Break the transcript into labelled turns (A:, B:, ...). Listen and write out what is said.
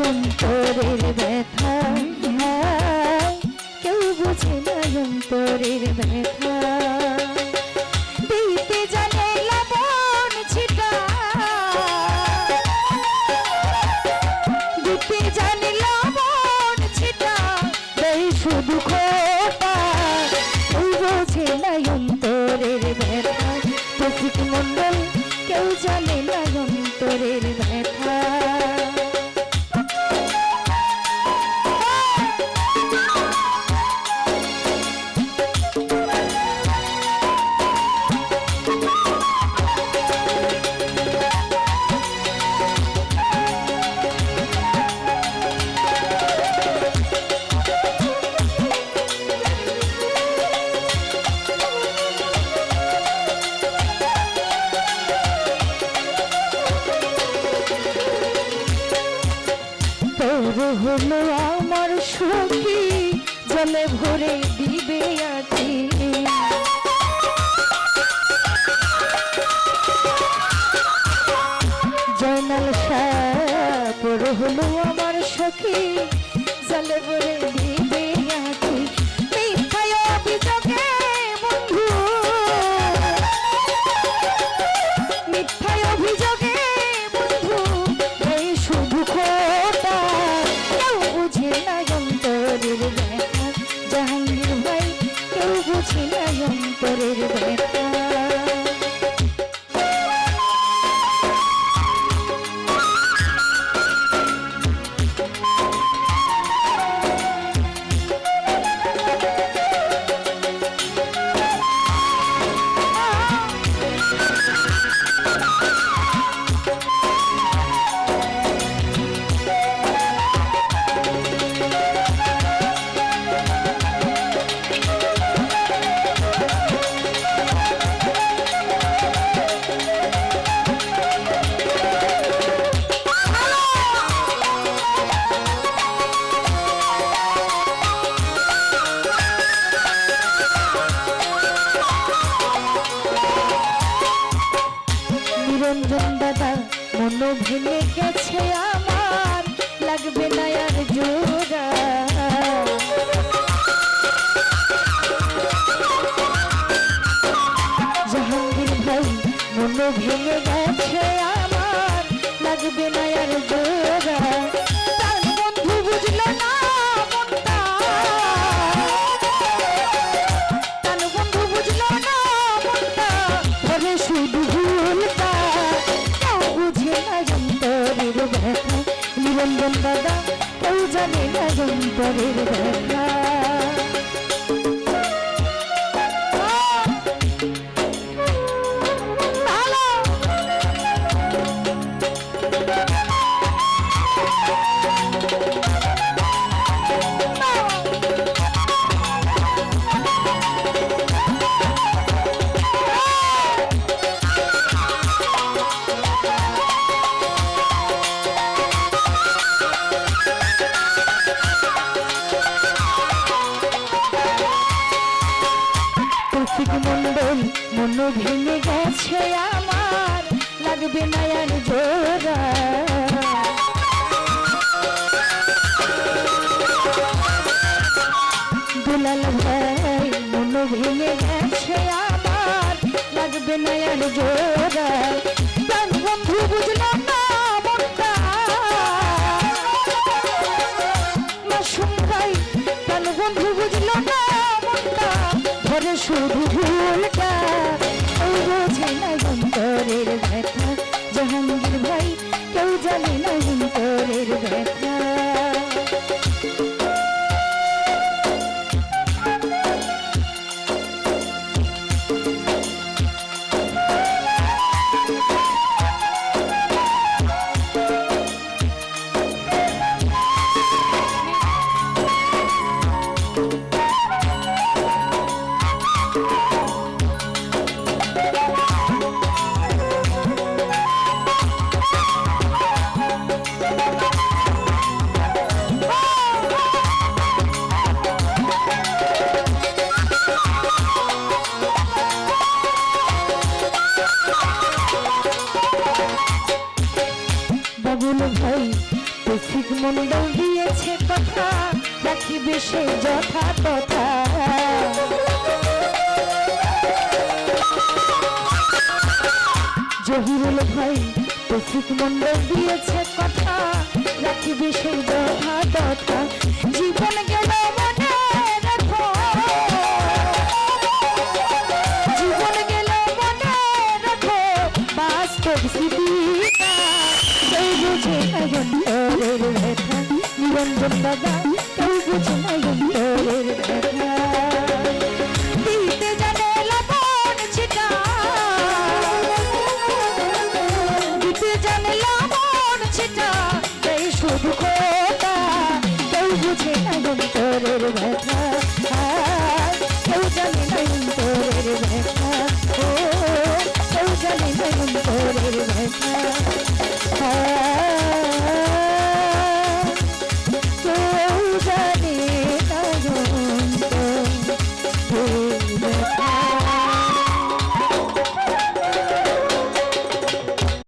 A: অন্তরের ব্যথা কেউ বুঝে না অন্তরের ব্যথা। ছিটা। ছিটা। শুধু তোর হলো আমার সখী, জলে ভরে দিবে আছি জয়নাল সাপ হলো আমার সখী, জলে ভরে অন্তরের ব্যথা নিরঞ্জন দাদা মন ভেঙে গেছে আমার। লাগবে না আর জোড়া। জাহাঙ্গীর ভাই মন ভেঙে অন্তরের ব্যথা মন ভেঙে গেছে আমার ধরে শুধু ভুলটা। বাবুল ভাই তো ঠিক মন্ডল দিয়েছে কথা, রাখিবে সে যথা তথা জহিরুল ভাই তো ঠিক মন্ডল দিয়েছে কথা, রাখিবে সে যথা তথা জীবন গেল বুঝে না গন্তরের ব্যথা।